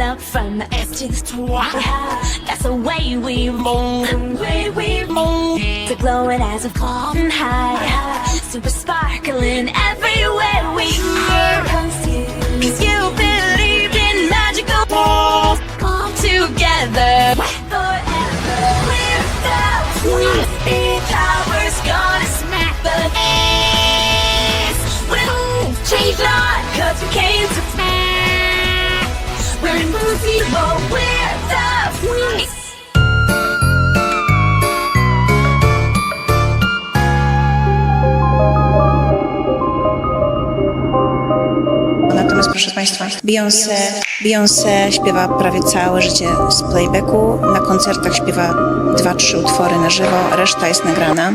Up from the S to the top. That's the way we move. The way we move. The glowing as we've come high. Super sparkling everywhere we move. Cause you believe Państwa, Beyoncé, Beyoncé śpiewa prawie całe życie z playbacku. Na koncertach śpiewa dwa, trzy utwory na żywo, reszta jest nagrana.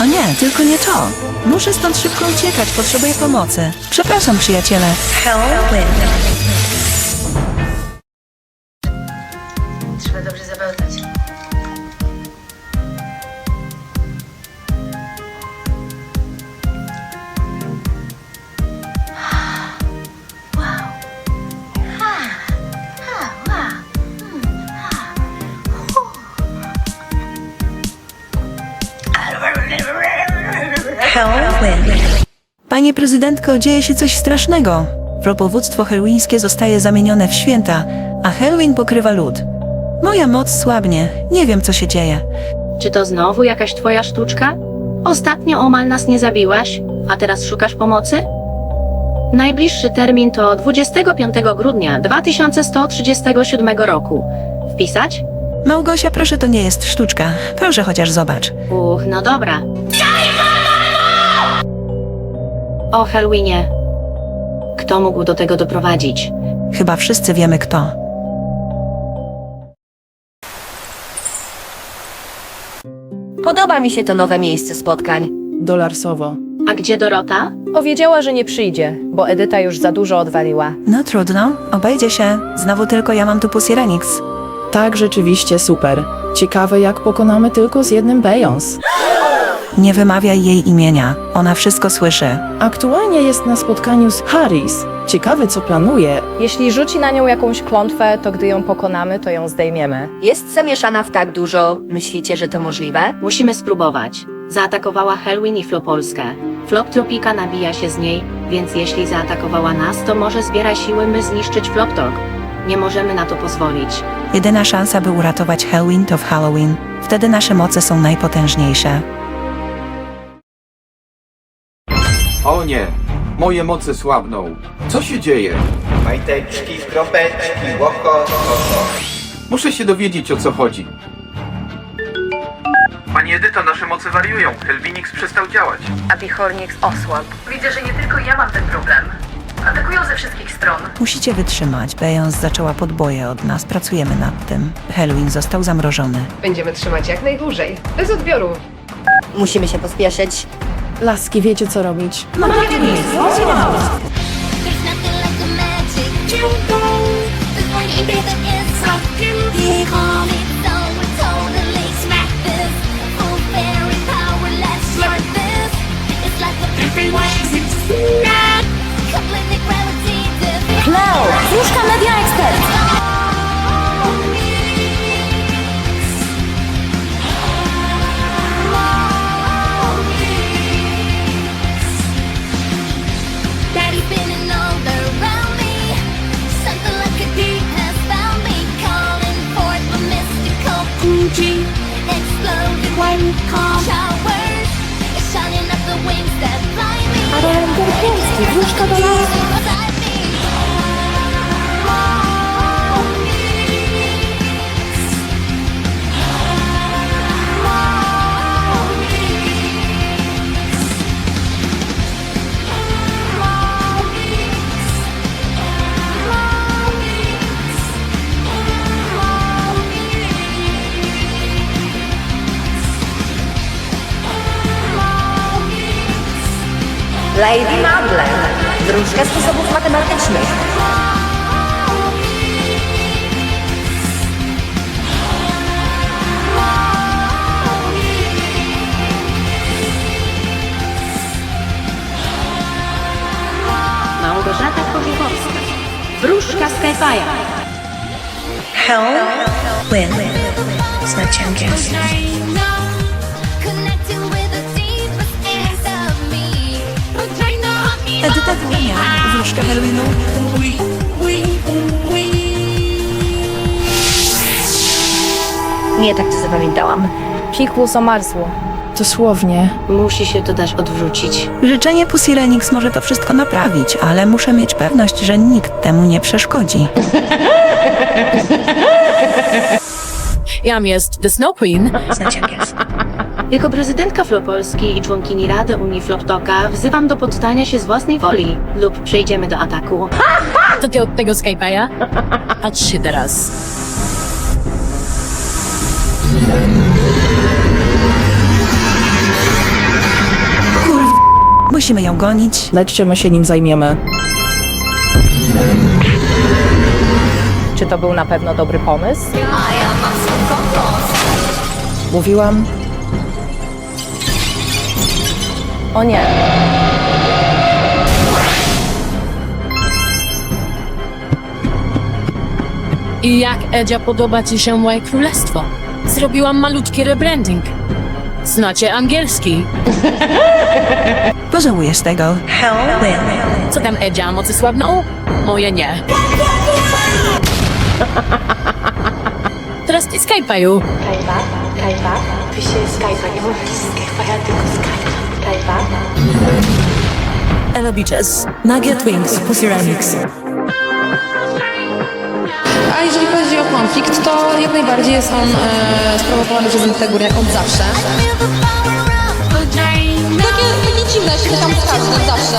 O nie, tylko nie to. Muszę stąd szybko uciekać, potrzebuję pomocy. Przepraszam, przyjaciele. Trzeba dobrze zabełtać. Panie prezydentko, dzieje się coś strasznego. Propowództwo helwińskie zostaje zamienione w święta, a Halloween pokrywa lud. Moja moc słabnie, nie wiem co się dzieje. Czy to znowu jakaś twoja sztuczka? Ostatnio omal nas nie zabiłaś, a teraz szukasz pomocy? Najbliższy termin to 25 grudnia 2137 roku. Wpisać? Małgosia, proszę, to nie jest sztuczka. Proszę chociaż zobacz. Uch, no dobra. O Halloweenie. Kto mógł do tego doprowadzić? Chyba wszyscy wiemy kto. Podoba mi się to nowe miejsce spotkań. dolarsowo. A gdzie Dorota? Powiedziała, że nie przyjdzie, bo Edyta już za dużo odwaliła. No trudno, obejdzie się. Znowu tylko ja mam tu Pussy Renix. Tak, rzeczywiście super. Ciekawe, jak pokonamy tylko z jednym Beyoncé. Nie wymawiaj jej imienia, ona wszystko słyszy. Aktualnie jest na spotkaniu z Harris. Ciekawe, co planuje. Jeśli rzuci na nią jakąś klątwę, to gdy ją pokonamy, to ją zdejmiemy. Jest zamieszana w tak dużo. Myślicie, że to możliwe? Musimy spróbować. Zaatakowała Halloween i Flopolskę. Flop Tropika nabija się z niej, więc jeśli zaatakowała nas, to może zbiera siły, by zniszczyć Floptok. Nie możemy na to pozwolić. Jedyna szansa, by uratować Halloween to w Halloween. Wtedy nasze moce są najpotężniejsze. O nie, moje moce słabną. Co się dzieje? Majteczki, kropeczki, łoko, oko. Muszę się dowiedzieć o co chodzi. Pani Edyto, nasze moce wariują. Helvinix przestał działać. Abihornix osłabł. Widzę, że nie tylko ja mam ten problem. Atakują ze wszystkich stron. Musicie wytrzymać. Beyoncé zaczęła podboje od nas. Pracujemy nad tym. Halloween został zamrożony. Będziemy trzymać jak najdłużej. Bez odbioru. Musimy się pospieszyć. Laski, wiecie co robić. There's nothing like a I'm calm. Showers, shining up the wings that fly me. Ale, Gergieński, wróć to. Lady Madeleine. Wróżka sposobów matematycznych. Małgorzata Kożuchowska. Wróżka Skyfire. Hellwin. Znacie angielski. Connecting me Edyta Dłonia, wróżka Halloweenu. Nie tak to zapamiętałam. Pikło zamarzło. Dosłownie. Musi się to dać odwrócić. Życzenie Pussy Renix może to wszystko naprawić, ale muszę mieć pewność, że nikt temu nie przeszkodzi. Jam jest The Snow Queen. Znacie angielski. Jako prezydentka Flopolski i członkini Rady Unii Floptoka wzywam do poddania się z własnej woli lub przejdziemy do ataku. To ty od tego Skype'a? Patrz się teraz. Musimy ją gonić. Lećcie, my się nim zajmiemy. Czy to był na pewno dobry pomysł? Mówiłam, O nie. I jak Edzia podoba ci się moje królestwo? Zrobiłam malutki rebranding. Znacie angielski. Pożałujesz tego. Hellwin. Co tam Edzia, mocy słabną? Moje nie. Teraz ty Skype'u. Elo Beaches, Nugget Wings, Pussy Renix. A jeżeli chodzi o konflikt, to jak najbardziej jest on e, sprowokowany przez Integurię od zawsze. Takie, takie dziwne, się tam każdy od zawsze.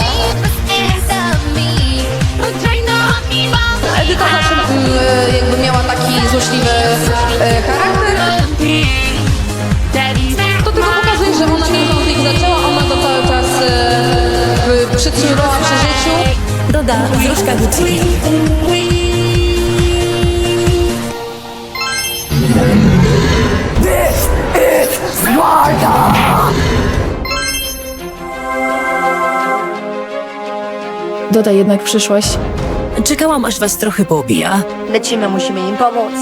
Edyta zawsze mm, e, jakby miała taki złośliwy e, charakter. Że ona ten konflikt zaczęła, ona to cały czas e, przytrzymywała przy życiu. Doda, wróżka Gucci. Doda jednak przyszłaś. Czekałam, aż was trochę pobija. Lecimy, musimy im pomóc.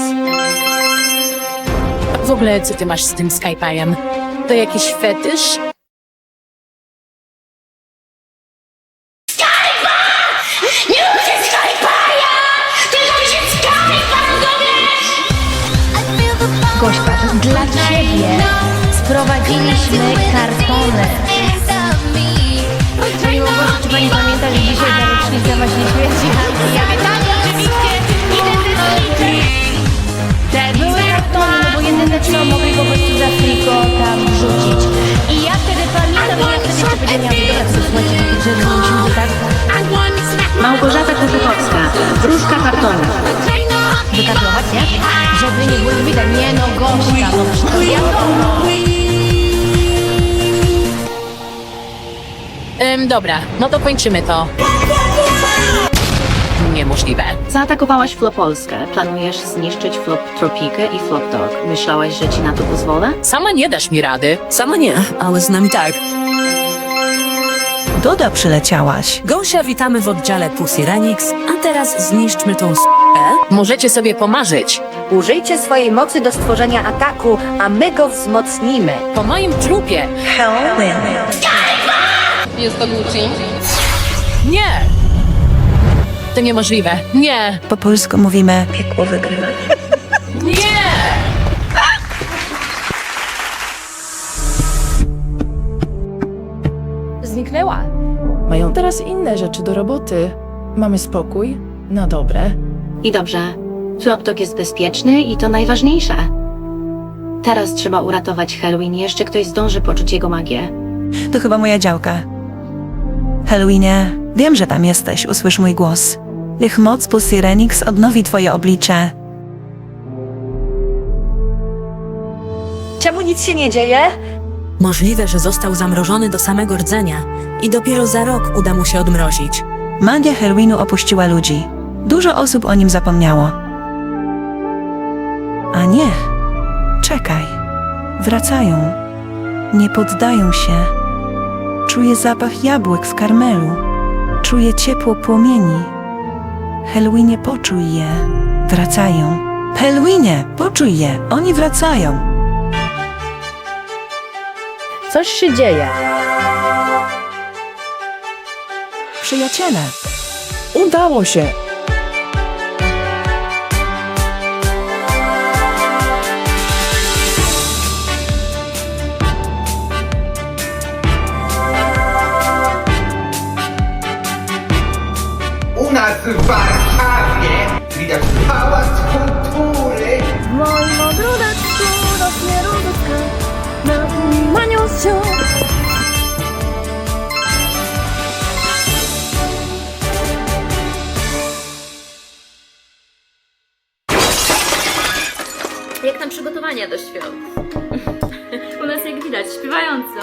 W ogóle co ty masz z tym Skype'em? To jakiś fetysz? Gośka, dla Ciebie sprowadziliśmy kartony. Nie no, gośka, no przecież. Ym, dobra, no to kończymy to. Niemożliwe. Zaatakowałaś Flopolskę. Planujesz zniszczyć Flop Tropikę i Flop Dog. Myślałaś, że ci na to pozwolę? Sama nie dasz mi rady. Sama nie, ale z nami tak. Doda przyleciałaś. Gąsia witamy w oddziale Pussy Renix, a teraz zniszczmy tą s***ę. Możecie sobie pomarzyć. Użyjcie swojej mocy do stworzenia ataku, a my go wzmocnimy. Po moim trupie. Jest to Gucci. Nie! To niemożliwe. Nie! Po polsku mówimy Piekło wygrywa. Mają teraz inne rzeczy do roboty. Mamy spokój, na dobre. I dobrze. Flop Dog jest bezpieczny i to najważniejsze. Teraz trzeba uratować Halloween. Jeszcze ktoś zdąży poczuć jego magię. To chyba moja działka. Halloweenie, wiem, że tam jesteś, usłysz mój głos. Niech moc Pussy Renix odnowi twoje oblicze. Czemu nic się nie dzieje? Możliwe, że został zamrożony do samego rdzenia i dopiero za rok uda mu się odmrozić. Magia Halloweenu opuściła ludzi. Dużo osób o nim zapomniało. A nie. Czekaj. Wracają. Nie poddają się. Czuję zapach jabłek w karmelu. Czuję ciepło płomieni. Halloweenie, poczuj je. Wracają. Halloweenie, poczuj je. Oni wracają. Coś się dzieje. Przyjaciele. Udało się! U nas w Warszawie widać pałac kultury. moim maniusiu. Jak tam przygotowania do świąt? U nas jak widać, śpiewająco.